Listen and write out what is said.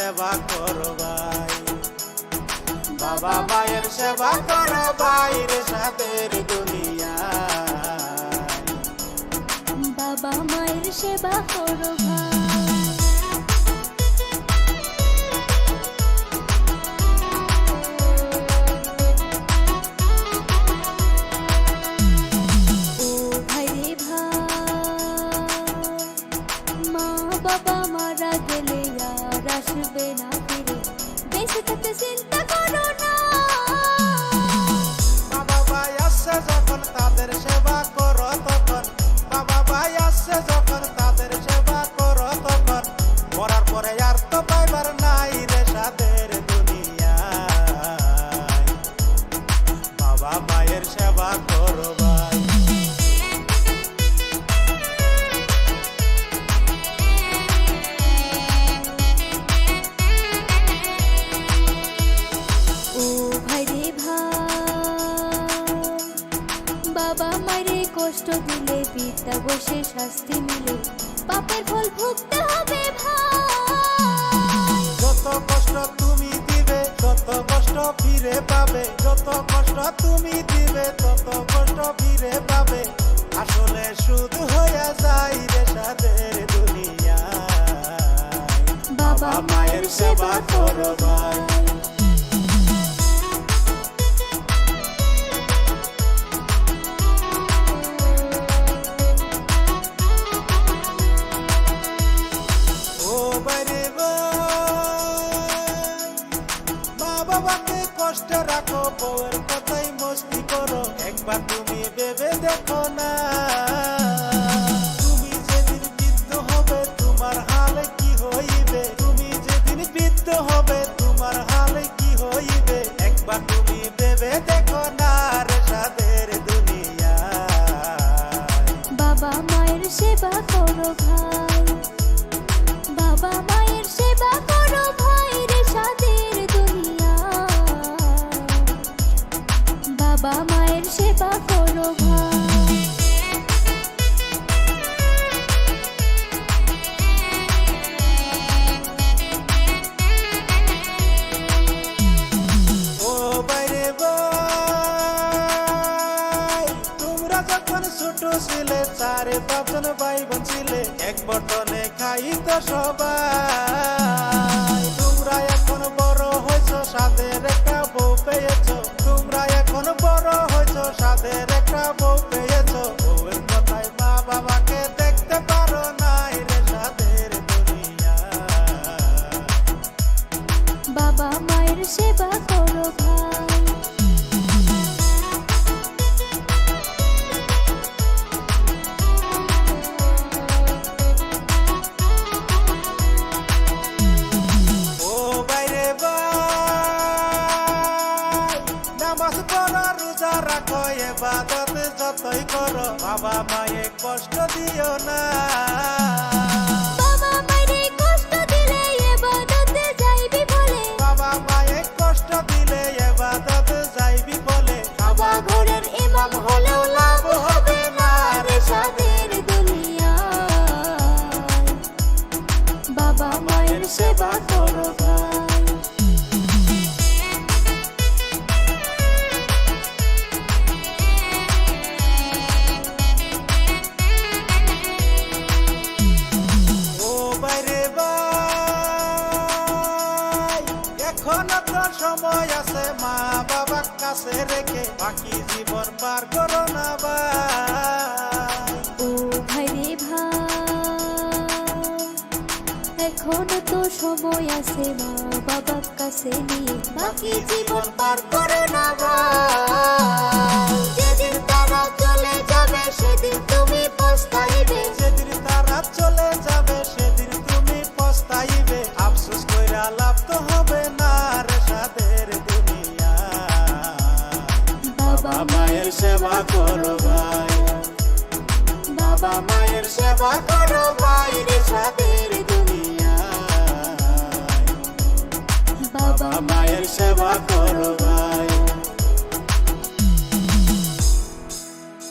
সেবা করো ভাই। বাবা মায়ের সেবা করো ভাইর সাথে দুনিয়া। বাবা মায়ের সেবা করো ভাই। ಕೃಪೆ ನಾ ಬೇಸು ಕತ್ತ ಸಿಂತ ಕೊರೋನಾ দিলে পিতা বসে শাস্তি মিলে। পাপের ফল ভুগতে হবে ভাই। যত কষ্ট তুমি দিবে তত কষ্ট ফিরে পাবে। যত কষ্ট তুমি দিবে তত কষ্ট ফিরে পাবে। আসলে শুধু হয়ে যায় রে সাদের দুনিয়া বাবা মায়ের সেবা করো ভাই। বাবাকে কষ্ট রাখো, বউয়ের কথাই মস্তি করো। একবার তুমি ভেবে দেখো না। তুমি যেদিন বৃদ্ধ হবে, তোমার হালে কি হইবে? তুমি যেদিন বৃদ্ধ হবে, তোমার হালে কি হইবে? একবার তুমি ভেবে দেখো না রে সাদের দুনিয়া বাবা মায়ের সেবা করো ভাই। ছিলে চারে পাঁচজন ভাই বোন ছিলে এক খাইত সবাই। তোমরা এখন বড় হয়েছ সাদের যতই করো বাবা মায়ে কষ্ট দিও না। বাবা কাছে রেখে বাকি জীবন পার করো না ও ভাই ভাই, এখনও তো সময় আছে মা বাবার কাছে নিয়ে। বাকি জীবন পার করো না ভাই মায়ের সেবা করো ভাই বাবা মায়ের সেবা করো ভাই রে সাদের